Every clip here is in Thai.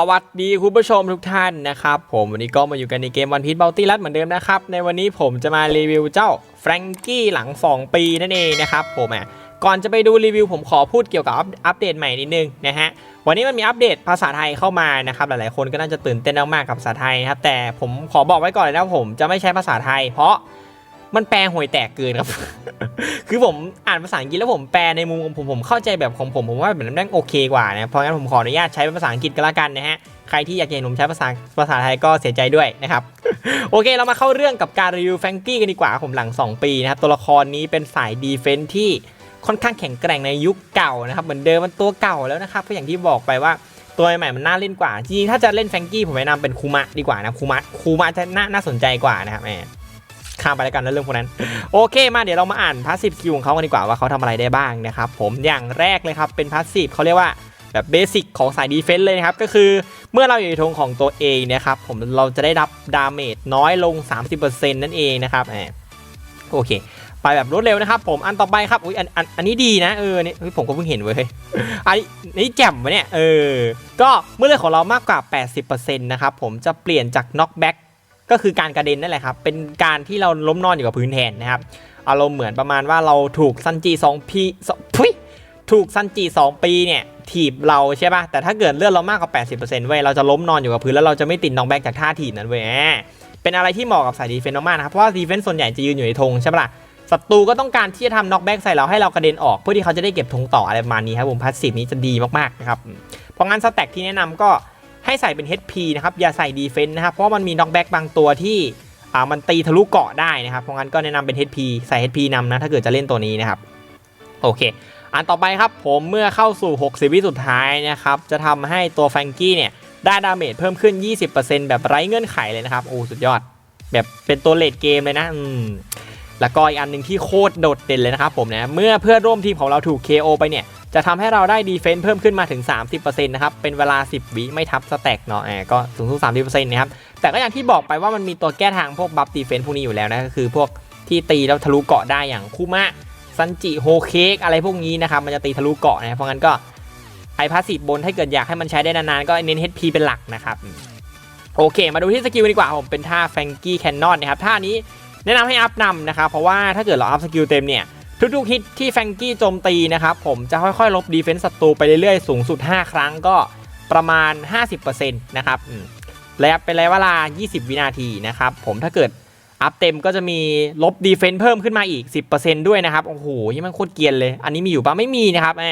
สวัสดีคุณผู้ชมทุกท่านนะครับผมวันนี้ก็มาอยู่กันในเกมวันพี e เบลตี้รัดเหมือนเดิมนะครับ ในวันนี้ผมจะมารีวิวเจ้าแฟรงกี้หลัง 2 ปีนั่นเองนะครับผมอะก่อนจะไปดูรีวิวผมขอพูดเกี่ยวกับอัปอัปเดตใหม่นิดนึงนะฮะวันนี้มันมีอัปเดตภาษาไทยเข้ามานะครับหลายๆคนก็น่าจะตื่นเต้นมากๆกับภาษาไทยนะครับแต่ผมขอบอกไว้ก่อนเลยนะผมจะไม่ใช้ภาษาไทย เพราะ มันแปลห่วยแตกเกินครับ คือผมอ่านภาษาอังกฤษแล้วผมแปลในมุมของผมผมเข้าใจแบบของผมผมว่าแบบนั้นโอเคกว่านะเพราะงั้นผมขออนุญาตใช้เป็นภาษาอังกฤษก็แล้วกันนะฮะใครที่อยากเห็นผมใช้ภาษาภาษาไทยก็เสียใจด้วยนะครับ โอเคเรามาเข้าเรื่องกับการรีวิวแฟงกี้กันดีกว่าผมหลัง 2 ปีนะครับตัวละครนี้เป็นสายดีเฟนส์ที่ค่อนข้างแข็งแกร่งในยุคเก่านะครับเหมือนเดิมมันตัวเก่าแล้วนะครับก็อย่างที่บอกไปว่าตัวใหม่มันน่าเล่นกว่าจริงๆถ้าจะเล่นแฟงกี้ผมแนะนำเป็นคูมะดีกว่านะคูมะคูมะจะน่าน่าสนใจกว่านะครับแหม ข้ามไปแล้วกันนะเรื่องพวกนั้น โอเคมาเดี๋ยวเรามาอ่านพาสซีฟสกิลของเขากันดีกว่าว่าเขาทำอะไรได้บ้างนะครับผมอย่างแรกเลยครับเป็นพาสซีฟเขาเรียกว่าแบบเบสิกของสายดีเฟนส์เลยนะครับก็คือเมื่อเราอยู่ในธงของตัวเองนะครับผมเราจะได้รับดาเมจน้อยลง 30%นั่นเองนะครับแหมโอเคไปแบบรวดเร็วนะครับผมอันต่อไปครับอุ้ยอันอันอันนี้ดีนะเออเนี่ยผมก็เพิ่งเห็นเว้ยอันนี้อันนี้แจ่มวะเนี่ยเออก็เมื่อเลือดของเรามากกว่า 80%นะครับผมจะเปลี่ยนจากน็อกแบ็ก ก็คือการกระเด็นนั่นแหละครับ เป็นการที่เราล้มนอนอยู่กับพื้นแทนนะครับ อารมณ์เหมือนประมาณว่าเราถูกซันจีสองปีสองทุยถูกซันจีสองปีเนี่ยถีบเราใช่ป่ะ แต่ถ้าเกิดเลือดเรามากกว่า 80%เว้ย เราจะล้มนอนอยู่กับพื้นแล้วเราจะไม่ติดน้องแบกจากท่าถีบนั้นเว้ย เป็นอะไรที่เหมาะกับสายดีเฟนต์มากๆนะครับ เพราะว่าดีเฟนต์ส่วนใหญ่จะยืนอยู่ในธงใช่ปะล่ะ ศัตรูก็ต้องการที่จะทำน็อกแบ็กใส่เราให้เรากระเด็นออกเพื่อที่เขาจะได้เก็บธงต่ออะไรประมาณนี้ครับผมพาสซีฟนี้จะดีมากๆนะครับ เพราะงั้นสแต็กที่แนะนำก็ ให้ใส่เป็น HP นะครับ อย่าใส่ดีเฟนต์นะครับ เพราะมันมีน็อกแบ็กบางตัวที่อ่ามันตีทะลุเกาะได้นะครับ เพราะงั้นก็แนะนำเป็น HP ใส่ HP นำนะ ถ้าเกิดจะเล่นตัวนี้นะครับ โอเค อันต่อไปครับผมเมื่อเข้าสู่ 60 วิสุดท้ายนะครับ จะทำให้ตัวแฟรงกี้เนี่ยได้ดาเมจเพิ่มขึ้น 20%แบบไร้เงื่อนไขเลยนะครับ โอ้สุดยอด แบบเป็นตัวเลดเกมเลยนะอืมแล้วก็อีกอันหนึ่งที่โคตรโดดเด่นเลยนะครับผมนะ เมื่อเพื่อนร่วมทีมของเราถูก KO ไปเนี่ย จะทำให้เราได้ดีเฟนส์เพิ่มขึ้นมาถึง 30%นะครับ เป็นเวลา 10 วิไม่ทับสแต็กเนาะแหมก็สูงสุด30%นะครับ แต่ก็อย่างที่บอกไปว่ามันมีตัวแก้ทางพวกบัฟดีเฟนส์พวกนี้อยู่แล้วนะ ก็คือพวกที่ตีแล้วทะลุเกาะได้อย่างคูมะซันจิโฮเค้กอะไรพวกนี้นะครับ มันจะตีทะลุเกาะนะ เพราะงั้นก็ไอพาสซีฟบนถ้าเกิดอยากให้มันใช้ได้นานๆ ก็เน้น HP เป็นหลักนะครับโอเค มาดูที่สกิลดีกว่าผมเป็นท่าแฟงกี้แคนนอนนะครับท่านี้แนะนำให้อัพนำนะครับเพราะว่าถ้าเกิดเราอัพสกิลเต็มเนี่ย ทุกๆฮิตที่แฟงกี้โจมตีนะครับผมจะค่อยๆ ลบดีเฟนส์ศัตรูไปเรื่อยๆ สูงสุด 5 ครั้งก็ประมาณ 50%นะครับอืมและเป็นระยะเวลา 20 วินาทีนะครับผมถ้าเกิดอัพเต็มก็จะมีลบดีเฟนส์เพิ่มขึ้นมาอีก 10%ด้วยนะครับ โอ้โหยี่มันโคตรเกียนเลย อันนี้มีอยู่ปะไม่มีนะครับแหม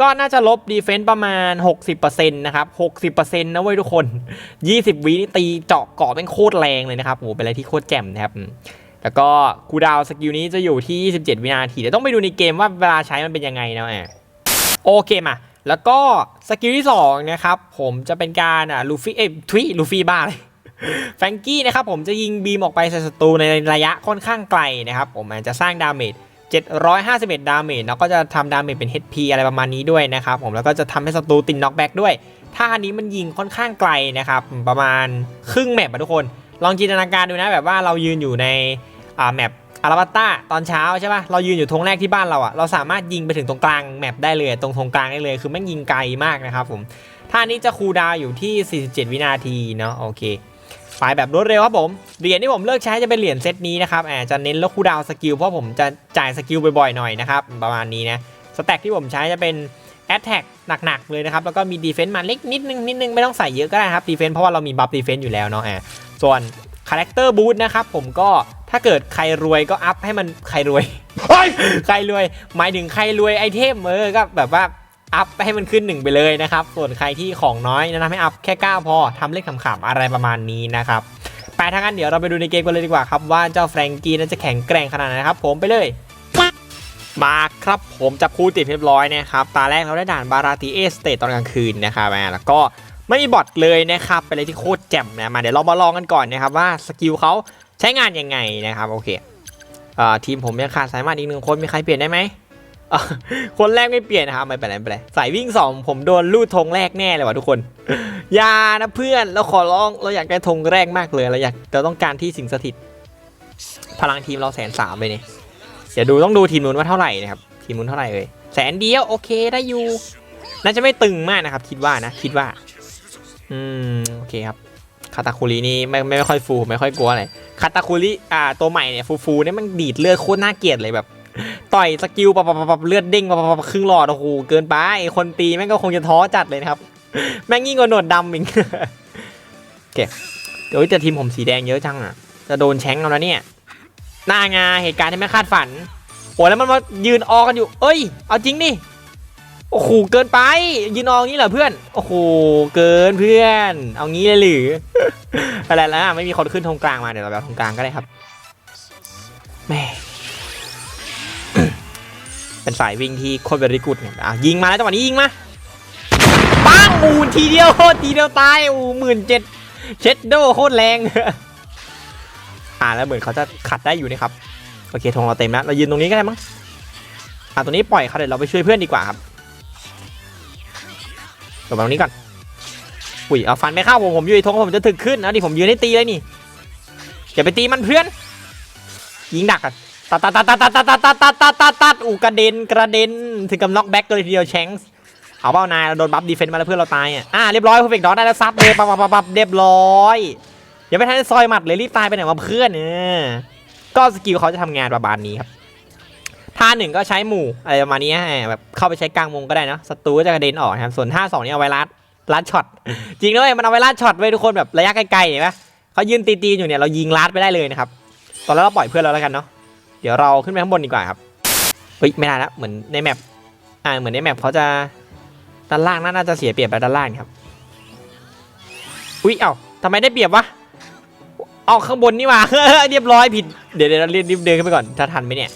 ก็น่าจะลบดีเฟนส์ประมาณ 60%นะครับ 60%นะเว้ยทุกคน 20 วินี่ตีเจาะเกาะเป็นโคตรแรงเลยนะครับโอ้โหเป็นอะไรที่โคตรแจ่มนะครับ แล้วก็คูดาวสกิลนี้จะอยู่ที่ 27 วินาทีเดี๋ยวต้องไปดูในเกมว่าเวลาใช้มันเป็นยังไงนะแหมโอเคมา แล้วก็สกิลที่2นะครับผมจะเป็นการอะลูฟี่เอ้ยทวิลูฟี่บ้าเลยแฟงกี้นะครับผมจะยิงบีมออกไปใส่ศัตรูในระยะค่อนข้างไกลนะครับผมจจะสร้างดาเมจ751 ดาเมจแล้วก็จะทำดาเมจเป็น HP อะไรประมาณนี้ด้วยนะครับผมแล้วก็จะทำให้ศัตรูติดน็อกแบ็กด้วยท่าอันี้มันยิงค่อนข้างไกลนะครับประมาณครึ่งแมปอะทุกคน ลองจินตนาการดูนะแบบว่าเรายืนอยู่ใน อ่าแมปอาราบัตตาตอนเช้าใช่ปะ่ะเรายืนอยู่ธงแรกที่บ้านเราอะเราสามารถยิงไปถึงตรงกลางแมปได้เลยตรงธงกลางได้เลยคือแม่งยิงไกลมากนะครับผมท่านี้จะคูดาวอยู่ที่ 47 วินาทีเนาะโอเคไปแบบรวดเร็วครับผมเหรียญที่ผมเลือกใช้จะเป็นเหรียญเซตนี้นะครับแอาจจะเน้นแล้วคูดาวสกิลเพราะผมจะจ่ายสกิลบ่อยๆหน่อยนะครับประมาณนี้นะสแต็กที่ผมใช้จะเป็นแอตแทกหนักๆเลยนะครับแล้วก็มีดีเฟนต์มาเล็กนิดนึงนิดนึงไม่ต้องใส่เยอะก็ได้ครับดีเฟนต์เพราะว่าเรามีบัฟดีเฟนต์อยู่แล้วเนาะอ่าส่วนคาแรคเตอร์บูทนะครับผมก็ ถ้าเกิดใครรวยก็อัพให้มันใครรวยใครรวย หมายถึงใครรวยไอเทมเออก็แบบว่าอัพให้มันขึ้นหนึ่งไปเลยนะครับ ส่วนใครที่ของน้อยแนะนำให้อัพแค่9พอทำเลขขำๆอะไรประมาณนี้นะครับไปทางนั้นเดี๋ยวเราไปดูในเกมกันเลยดีกว่าครับ ว่าเจ้าแฟรงกี้นั้นจะแข็งแกร่งขนาดไหนนะครับ ผมไปเลย มาครับผมจับคู่ติดเรียบร้อยนะครับตาแรกเราได้ด่านบาราติเอสเตตตอนกลางคืนนะครับอ่าแล้วก็ไม่มีบอทเลยนะครับเป็นอะไรที่โคตรแจ่มนะมาเดี๋ยวเรามาลองกันก่อนนะครับว่าสกิลเขา ใช้งานยังไงนะครับโอเคอ่าทีมผมยังขาดสายมาอีกหนึ่งคนมีใครเปลี่ยนได้ไหมคนแรกไม่เปลี่ยนนะครับไม่เป็นไรไม่เป็นไรสายวิ่งสองผมโดนลูดธงแรกแน่เลยว่ะทุกคนอย่านะเพื่อนเราขอร้องเราอยากได้ธงแรกมากเลยเราอยากเราต้องการที่สิงสถิต พลังทีมเราแสนสามเลยเนี่ยเดี๋ยวดูต้องดูทีมนู้นว่าเท่าไหร่นะครับทีมนู้นเท่าไหร่เอ่ยแสนเดียวโอเคได้อยู่น่าจะไม่ตึงมากนะครับ คิดว่านะคิดว่า อืมโอเคครับ คาตาคุรินี่ไม่ไม่ค่อยฟูไม่ค่อยกลัวอะไรคาตาคุริอ่าตัวใหม่เนี่ยฟูฟูเนี่ยมันดีดเลือดโคตรน่าเกลียดเลยแบบ ต่อยสกิลปับปับปับปับเลือดเด้งปับปับปับครึ่งหลอดโอ้โหเกินไปคนตีแม่งก็คงจะท้อจัดเลยนะครับ แม่งยิ่งกว่าหนวดดำอีกโอเคเดี๋ยวแต่ทีมผมสีแดงเยอะจังอะ จะโดนแชงเอาแล้วเนี่ยหน้างาเหตุการณ์ที่ไม่คาดฝันโอ้แล้วมันมายืนออกันอยู่ เอ้ย เอาจริงดิ โอ้โหเกินไป ยืนอออย่างนี้เหรอเพื่อน โอ้โหเกินเพื่อน เอางี้เลยหรืออะไรแล้วอะไม่มีคนขึ้นธงกลางมาเดี๋ยวเราไปเองกลางก็ได้ครับแม่เป็นสายวิ่งที่โคตรเบริกุดเนี่ยอะยิงมาแล้วจังหวะนี้ยิงมาปังอูทีเดียวทีเดียวตายอูหมื่นเจ็ดเช็ดโดโคตรแรงอ่าแล้วเหมือนเขาจะขัดได้อยู่นะครับโอเคธงเราเต็มแล้วเรายืนตรงนี้ก็ได้มั้งอ่าตรงนี้ปล่อยเขาเดี๋ยวเราไปช่วยเพื่อนดีกว่าครับ เดี๋ยวมาตรงนี้ก่อนอุ้ยเอาฟันไม่เข้าผมผมยู่ในธงผมจะถึกขึ้นนะดิผมยืนให้ตีเลยนี่อย่าไปตีมันเพื่อน ยิงดักอะตัดตัดตัดตัดตัดตัดตัดตัดตัดตัดตัดอูกระเด็นกระเด็นถึงกับน็อกแบ็กเลยทีเดียวแชงส์เอาเป้านายเราโดนบัฟดีเฟนต์มาแล้วเพื่อนเราตายอะอ่าเรียบร้อยเพอร์เฟกต์ดอได้แล้วซับเลยปับปับปับปับเรียบร้อยอย่าไปทันซอยหมัดเลยรีบตายไปไหนมาเพื่อนเนี่ยก็สกิลเขาจะทำงานประมาณนี้ครับ ท่าหนึ่งก็ใช้หมู่อะไรประมาณนี้แบบเข้าไปใช้กลางวงก็ได้เนะศัตรูก็จะกระเด็นออกครับส่วนท่าสองนี่เอาไว้ลัดลัดช็อตจริงด้วยมันเอาไว้ลัดช็อตไว้ทุกคนแบบระยะไกลๆเห็นไหมเขายืนตีๆอยู่เนี่ยเรายิงลัดไปได้เลยนะครับตอนแรกเราปล่อยเพื่อนเราแล้วกันเนาะเดี๋ยวเราขึ้นไปข้างบนดีกว่าครับเฮ้ยไม่ได้แล้วเหมือนในแมปอ่าเหมือนในแมปเขาจะด้านล่างน่าจะเสียเปรียบไปด้านล่างครับอุ้ยเอ้าทำไมได้เปรียบวะเอาข้างบนนี่หว่าเรียบร้อยผิดเดี๋ยวเดี๋ยวเราเรียบรีบเดินขึ้นไปก่อนถ้าทันไหมเนี่ย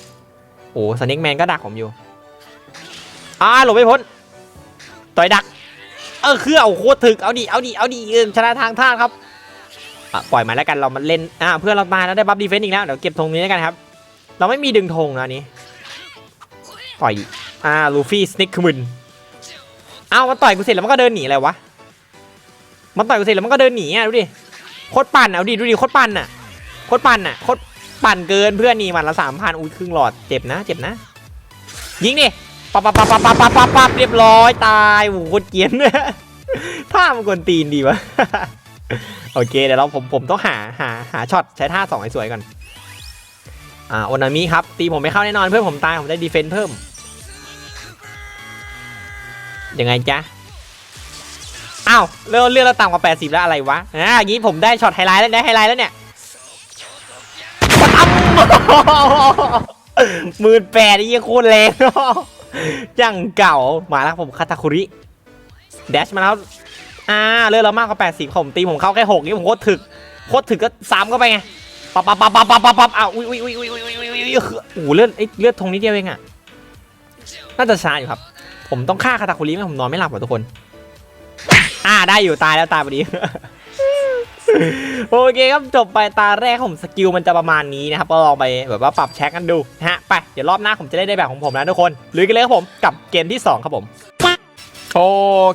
โอ้สเน็กแมนก็ดักผมอยู่อ่าหลบไม่พ้น ต่อยดัก เออคือเอาโคตรถึก เอาดิ เอาดิ เอาดิเออชนะทางท่าครับอะปล่อยมาแล้วกัน เรามาเล่น อ่า เพื่อนเราตายแล้วได้บัฟดีเฟนต์อีกแล้ว เดี๋ยวเก็บธงนี้แล้วกันครับ เราไม่มีดึงธงนะนนี้ ต่อยอ่า ลูฟี่สเนิกคืมึนเอามันต่อยกูเสร็จแล้วมันก็เดินหนีอะไรวะ มันต่อยกูเสร็จแล้วมันก็เดินหนีอะดูดิ โคตรปั่นอะดูดิ ดูดิ โคตรปั่นอะ โคตรปั่นอะ โคตร ปั่นเกินเพื่อนนี่มันละสามพันอุ้ยครึ่งหลอดเจ็บนะ เจ็บนะ ยิงดิปับปับปับปับปับปับปับปับเรียบร้อยตายโอ้โหโคตรเกรียนท่ามันกวนตีนดีวะโอเคเดี๋ยวเราผมผมต้องหาหาหาช็อตใช้ท่าสองให้สวยก่อนอ่าโอนามิครับตีผมไม่เข้าแน่นอนเพื่อนผมตายผมได้ดีเฟนต์เพิ่มยังไงจ๊ะอ้าวเลื่อนเลื่อนเราต่ำกว่า 80 แล้วอะไรวะอ่าอย่างนี้ผมได้ช็อตไฮไลท์แล้วได้ไฮไลท์แล้วเนี่ย หมื่นแปดยี่โคตรแรงยังเก่ามาแล้วผมคาตาคุริเดชมาแล้วอ่าเลื่อนเรามากกว่า80ผมตีผมเข้าแค่6นี่ผมโคตรถึกโคตรถึกก็ซ้ำเข้าไปไงปั๊บปั๊บปั๊บปั๊บปั๊บปับปับอ้าวอุ้ยอุ้ยอุ้ยอุ้ยอุ้ยอุ้ยอุ้ยอุ้ยโอ้โหเลือดเอ้ยเลือดทงนิดเดียวเองอะน่าจะช้าอยู่ครับ ผมต้องฆ่าคาตาคุริไม่ผมนอนไม่หลับว่ะทุกคน อ่าได้อยู่ตายแล้วตายพอดี โอเคครับจบไปตาแรกของสกิลมันจะประมาณนี้นะครับก็ลองไปแบบว่าปรับแช็คกันดูนะฮะไปเดี๋ยวรอบหน้าผมจะได้ในแบบของผมนะทุกคนลุยกันเลยครับผมกับเกมที่สองครับผม โอ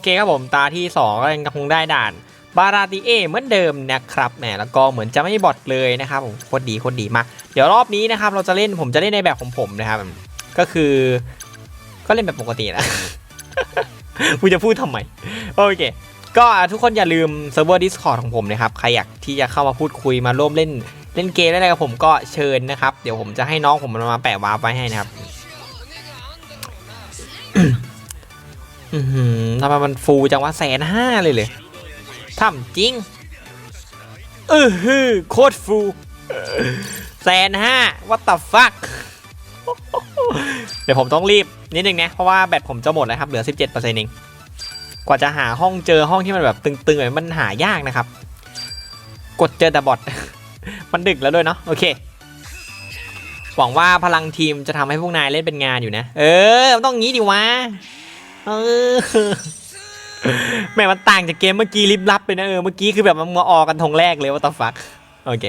เคครับผมตาที่2ก็ยังคงได้ด่านบาราติเอเหมือนเดิมนะครับแหมแล้วก็เหมือนจะไม่บอดเลยนะครับผมโคตรดีโคตรดีมากเดี๋ยวรอบนี้นะครับเราจะเล่นผมจะเล่นในแบบของผมนะครับก็คือ ก็เล่นแบบปกตินะกูจะพูดทำไมโอเค ก็ทุกคนอย่าลืมเซิร์ฟเวอร์ Discord ของผมนะครับ ใครอยากที่จะเข้ามาพูดคุยมาร่วมเล่นเล่นเกมอะไรกับผมก็เชิญนะครับ เดี๋ยวผมจะให้น้องผมมันมาแปะวาร์ปไว้ให้นะครับทำไมมันฟูจังวะแสนห้าเลยเลยทำจริงเออฮือโคตรฟูแสนห้า what the fuck เดี๋ยวผมต้องรีบนิดนึงนะ เพราะว่าแบตผมจะหมดแล้วครับ เหลือ 17%เอง กว่าจะหาห้องเจอห้องที่มันแบบตึงๆแบบมันหายากนะครับ กดเจอแต่บอทมันดึกแล้วด้วยเนาะโอเคหวังว่าพลังทีมจะทำให้พวกนายเล่นเป็นงานอยู่นะ เออมันต้องงี้ดิวะเออแม่มันต่างจากเกมเมื่อกี้ลิบลับเลยนะเออเมื่อกี้คือแบบมันมาออกกันทงแรกเลยว่าต f ฟักโอเค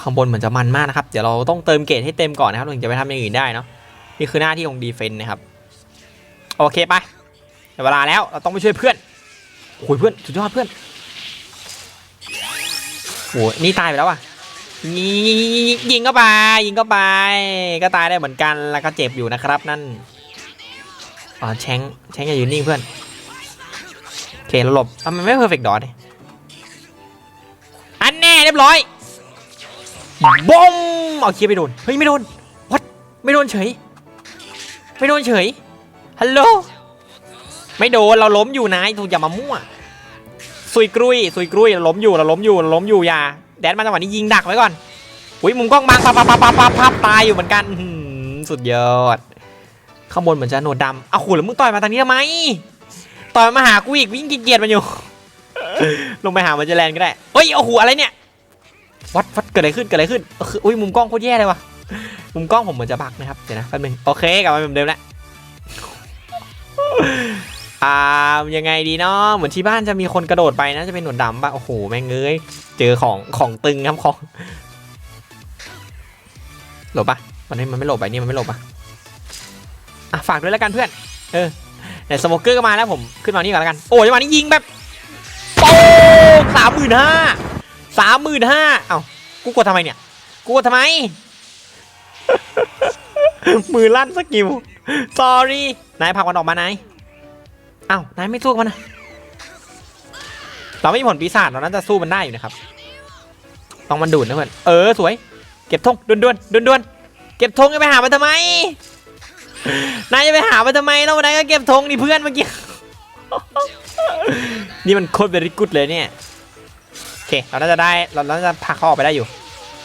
ข้างบนเหมือนจะมันมากนะครับ เดี๋ยวเราต้องเติมเกรดให้เต็มก่อนนะครับถึงจะไปทำอย่างอื่นได้เนาะนี่คือหน้าที่ของดีเฟนต์นะครับ โอเคไปได้เวลาแล้วเราต้องไปช่วยเพื่อนโอ้ยเพื่อนสุดยอดเพื่อนโอ้ยนี่ตายไปแล้วอะยิงยิงเข้าไปยิงเข้าไป ก็ตายได้เหมือนกันแล้วก็เจ็บอยู่นะครับนั่นอ๋อแชงแชงอย่าอยู่นิ่งเพื่อนโอเคเราหลบทำไมไม่เพอร์เฟกต์ดอทอันแน่เรียบร้อยบอมเอาเคียไปโดนเฮ้ยไม่โดนวัดไม่โดนเฉยไม่โดนเฉย ฮัลโหล ไม่โดน เราล้มอยู่นายถูกอย่ามามั่วซุยกรุยซุยกรุยเราล้มอยู่ เราล้มอยู่ เราล้มอยู่อย่า แดนมาจังหวะนี้ยิงดักไว้ก่อน อุ้ยมุมกล้องบางปับปับปับปับปับตายอยู่เหมือนกันสุดยอด ข้างบนเหมือนจะโหนดดำเอาขู่แล้วมึงต่อยมาทางนี้ทำไม ต่อยมาหากูอีกวิ่งเกลียดๆมันอยู่ ลงไปหามันจะแลนก็ได้เฮ้ยโอ้โหอะไรเนี่ย วัดวัดเกิดอะไรขึ้นเกิดอะไรขึ้น อุ้ยมุมกล้องโคตรแย่เลยว่ะมุมกล้องผมเหมือนจะบักนะครับ เดี๋ยวนะแป๊บนึงโอเคกลับมาเป็นเหมือนเดิมแล้ว อ่ายังไงดีเนาะเหมือนที่บ้านจะมีคนกระโดดไปนะจะเป็นหนวดดำปะโอ้โหแม่งเอ้ยเจอของของตึงครับของหลบปะมันไม่มันไม่หลบไปนี่มันไม่หลบปะอะฝากด้วยแล้วกันเพื่อน เออแต่สโมเกอร์ก็มาแล้วผมขึ้นมานี่ก่อนแล้วกัน โอ้ยจังหวะนี้ยิงแบบโป้งสามหมื่นห้าสามหมื่นห้าเอ้ากูกดทำไมเนี่ยกูกดทำไม มือลั่นสกิล sorry นายผลักมันออกมานาย อ้าวนายไม่สู้กับมันนะเราไม่มีผลปีศาจเราน่าจะสู้มันได้อยู่นะครับ ต้องมันดูดนะเพื่อน เออสวย เก็บธงด่วนด่วนด่วนด่วนเก็บธงจะไปหามันทำไม นายจะไปหามันทำไมแล้วนายก็เก็บธงนี่เพื่อนเมื่อกี้ นี่มันโคตรเบริกุดเลยเนี่ย โอเค เราน่าจะได้ เราน่าจะพาเขาออกไปได้อยู่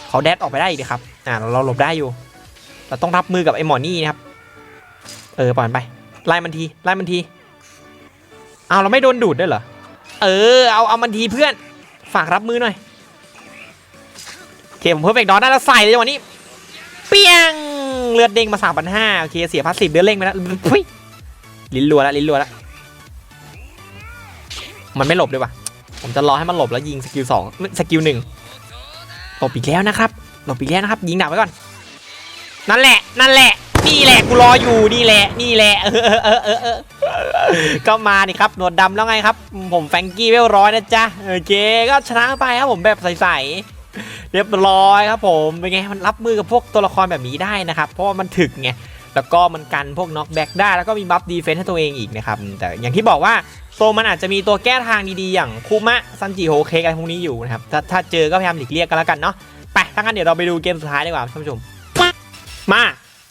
เขาแดดออกไปได้อีกนะครับ อ่า เราหลบได้อยู่ เราต้องรับมือกับไอ้หมอนี่นะครับ เออปล่อยไป ไล่มันที ไล่มันที เอาเราไม่โดนดูดได้เหรอ เออ เอาเอามันทีเพื่อน ฝากรับมือหน่อยโอเคผมเพิ่มเอกดอนได้แล้วใส่เลยจังหวะนี้ เปียง เลือดเด้งมาสามพันห้าโอเคเสียพาสซีฟเดือดเร่งไปแล้วพุ้ยลิ้นรัวแล้วลิ้นรัวแล้ว มันไม่หลบด้วยวะผมจะรอให้มันหลบแล้วยิงสกิลสองสกิลหนึ่งหลบอีกแล้วนะครับหลบอีกแล้วนะครับ ยิงดักไว้ก่อน นั่นแหละ นั่นแหละ นี่แหละกูรออยู่นี่แหละ นี่แหละเออเออเออเออก็มาดิครับหนวดดำแล้วไงครับ ผมแฟงกี้เวลร้อยนะจ๊ะโอเคก็ชนะไปครับผมแบบใสๆเรียบร้อยครับ ผมเป็นไงมันรับมือกับพวกตัวละครแบบนี้ได้นะครับ เพราะว่ามันถึกไงแล้วก็มันกันพวกน็อกแบ็กได้แล้วก็มีบัฟดีเฟนส์ให้ตัวเองอีกนะครับแต่อย่างที่บอกว่าโซมันอาจจะมีตัวแก้ทางดีๆอย่างคูมะซันจิโฮเคกอะไรพวกนี้อยู่นะครับถ้าถ้าเจอก็พยายามหลีกเลี่ยงกันแล้วกันเนาะไปถ้างั้นเดี๋ยวเราไปดูเกมสุดท้ายดีกว่าท่านผู้ชมมา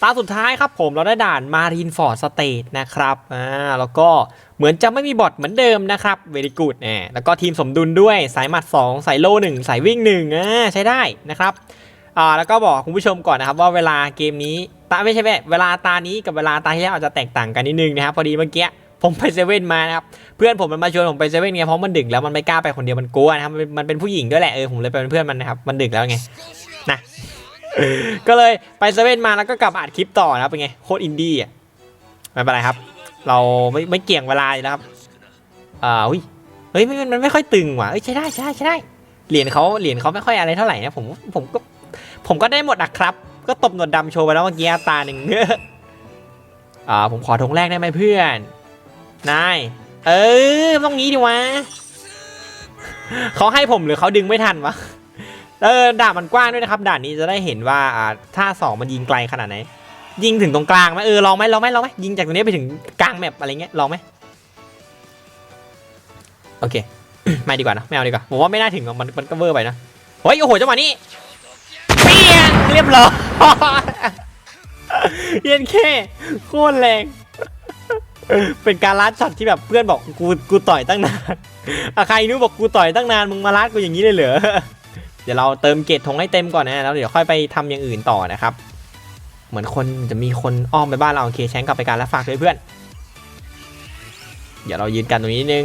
ตาสุดท้ายครับผมเราได้ด่านมารีนฟอร์ดสเตทนะครับอ่าแล้วก็เหมือนจะไม่มีบอทเหมือนเดิมนะครับเวรีกูดแหมแล้วก็ทีมสมดุลด้วยสายหมัด 2 สายโล่1สายวิ่ง1อ่าใช้ได้นะครับอ่าแล้วก็บอกคุณผู้ชมก่อนนะครับว่าเวลาเกมนี้ตาไม่ใช่แม่เวลาตานี้กับเวลาตาที่แล้วอาจจะแตกต่างกันนิดนึงนะครับพอดีเมื่อกี้ผมไปเซเว่นมานะครับเพื่อนผมมันมาชวนผมไปเซเว่นไงเพราะมันดึกแล้วมันไม่กล้าไปคนเดียวมันกลัวนะครับมันมันเป็นผู้หญิงด้วยแหละเออผมเลยไปเป็นเพื่อนมันนะครับมันดึกแล้วไงนะ ก็เลยไปเซเว่นมาแล้วก็กลับอัดคลิปต่อนะครับเป็นไงโคตรอินดี้อะไม่เป็นไรครับ เราไม่ไม่เกี่ยงเวลาอยู่แล้วครับอ่าอุ้ยเฮ้ยมันมันไม่ค่อยตึงว่ะเอ้ยใช้ได้ใช้ได้ใช้ได้เหรียญเขาเหรียญเขาไม่ค่อยอะไรเท่าไหร่นะผมผมก็ผมก็ได้หมดอะครับ ก็ตบหนวดดำโชว์ไปแล้วเมื่อกี้ตาหนึ่งอ่าผมขอธงแรกได้ไหมเพื่อนนายเออต้องงี้ดิวะเขาให้ผมหรือเขาดึงไม่ทันวะ เออด่านมันกว้างด้วยนะครับด่านนี้จะได้เห็นว่าอ่าถ้าสองมันยิงไกลขนาดไหน ยิงถึงตรงกลางไหมเออลองไหมลองไหมลองไหมยิงจากตรงนี้ไปถึงกลางแมปอะไรเงี้ยลองไหมโอเคไม่ดีกว่านะไม่เอาดีกว่าผมว่าไม่น่าถึงมันมันก็เวอร์ไปนะเฮ้ยโอ้โหจังหวะนี้เปี้ยงเรียบร้อยเย็นแค่โคตรแรงเป็นการลัดช็อตที่แบบเพื่อนบอกกูกูต่อยตั้งนานอะใครนู้บอกกูต่อยตั้งนานมึงมาลัดกูอย่างนี้เลยเหรอ เดี๋ยวเราเติมเกรดธงให้เต็มก่อนนะแล้วเดี๋ยวค่อยไปทำอย่างอื่นต่อนะครับ เหมือนคนจะมีคนอ้อมไปบ้านเราโอเคแชงกลับไปการแล้วฝากด้วยเพื่อนเดี๋ยวเรายืนกันตรงนี้นิดนึง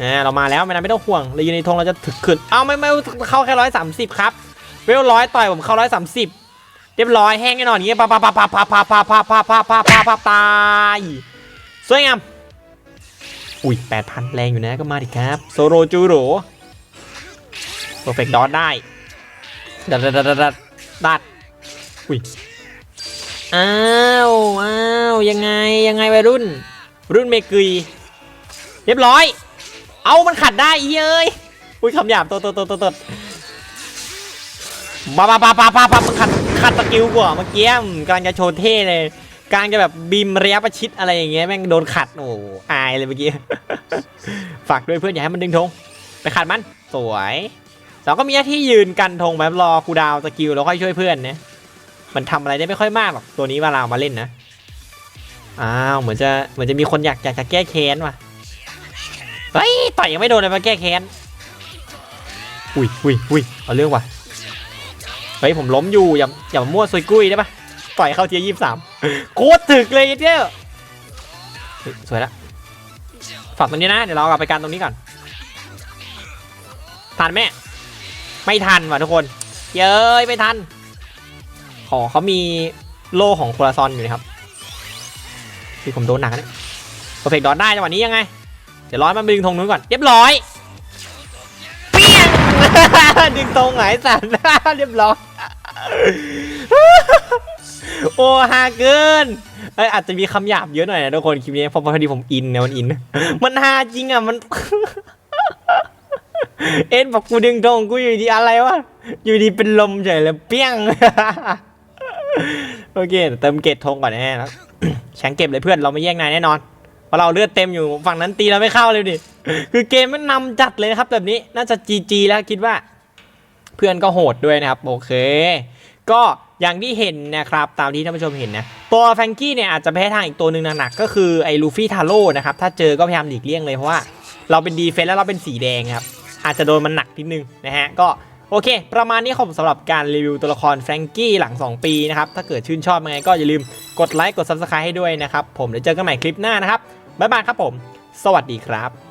นะเรามาแล้วไม่นานไม่ต้องห่วงเรายืนในธงเราจะถึกขึ้นเอาไม่ไม่เข้าแค่ร้อยสามสิบครับเวลร้อยต่อยผมเข้าร้อยสามสิบเรียบร้อยแห้งแน่นอนอย่างเงี้ยปะปะปะปะปะปะปะปะปะปะปะปะปะตายสวยงามอุ้ยแปดพันแรงอยู่นะก็มาดิครับ โซโรจูโร เพอร์เฟกต์ดอทได้ดัดดัดดัดดัดดัดอุ้ยอ้าวอ้าวยังไงยังไงวัยรุ่น รุ่นเมกุยเรียบร้อย เอามันขัดได้อีเอ้ยอุ้ยคำหยาบตัวตัวตัวตัวตัวปาปาปาปาปาปามันขัดขัดสกิลกว่าเมื่อกี้อืมกำลังจะโชว์เท่เลยกำลังจะแบบบีมระยะประชิดอะไรอย่างเงี้ยแม่งโดนขัดโอ้โหอายเลยเมื่อกี้ ฝากด้วยเพื่อนอย่าให้มันดึงธงไปขัดมัน สวย เราก็มีหน้าที่ยืนกันธงแบบรอคูดาวสกิลแล้วค่อยช่วยเพื่อนนะมันทำอะไรได้ไม่ค่อยมากหรอกตัวนี้เวลาเอามาเล่นนะอ้าวเหมือนจะเหมือนจะมีคนอยากอยากจะแก้แค้นว่ะเฮ้ยต่อยยังไม่โดนเลยมาแก้แค้นอุ้ยอุ้ยอุ้ยเอาเรื่องว่ะเฮ้ยผมล้มอยู่อย่าอย่ามั่วซุยกุ้ยได้ปะต่อยเข้าเทียยี่สามโคตรถึกเลยเจ้าสวยละฝากตรงนี้นะเดี๋ยวเราเอาไปการตรงนี้ก่อนทันไหม ไม่ทันว่ะทุกคน เย้ยไม่ทัน ขอเขามีโล่ของโคราซอนอยู่นะครับที่ผมโดนหนักนะโปรเฟกดอนได้จังหวะนี้ยังไง เดี๋ยวร้อยมันไปดึงธงนู้นก่อน เรียบร้อย เปี้ยง ดึงธงหงายสันเรียบร้อย โอ้ฮาเกินเอ้ยอาจจะมีคำหยาบเยอะหน่อยนะทุกคนคลิปนี้เพราะพอดีผมอินนะมันอิน มันฮาจริงอะมัน เอ็นบอกกูดึงธงกูอยู่ดีอะไรวะ อยู่ดีเป็นลมเฉยเลยเปี้ยง โอเคเดี๋ยวเติมเกตธงก่อนแน่แล้วแข็งเก็บเลยเพื่อนเราไม่แย่งนายแน่นอน เพราะเราเลือดเต็มอยู่ฝั่งนั้นตีเราไม่เข้าเลยดิ คือเกมมันนำจัดเลยนะครับแบบนี้น่าจะจีจีแล้วคิดว่า เพื่อนก็โหดด้วยนะครับ โอเค ก็อย่างที่เห็นนะครับตามที่ท่านผู้ชมเห็นนะตัวแฟงกี้เนี่ยอาจจะแพ้ทางอีกตัวหนึ่งหนักๆก็คือไอ้ลูฟี่ทาโร่นะครับถ้าเจอก็พยายามหลีกเลี่ยงเลยเพราะว่าเราเป็นดีเฟนส์แล้วเราเป็นสีแดงครับ อาจจะโดนมันหนักนิดนึงนะฮะก็โอเค ประมาณนี้ครับสำหรับการรีวิวตัวละครแฟรงกี้หลัง 2 ปีนะครับ ถ้าเกิดชื่นชอบยังไงก็อย่าลืมกดไลค์กด subscribe ให้ด้วยนะครับ ผมเดี๋ยวเจอกันใหม่คลิปหน้านะครับ บ๊ายบายครับผม สวัสดีครับ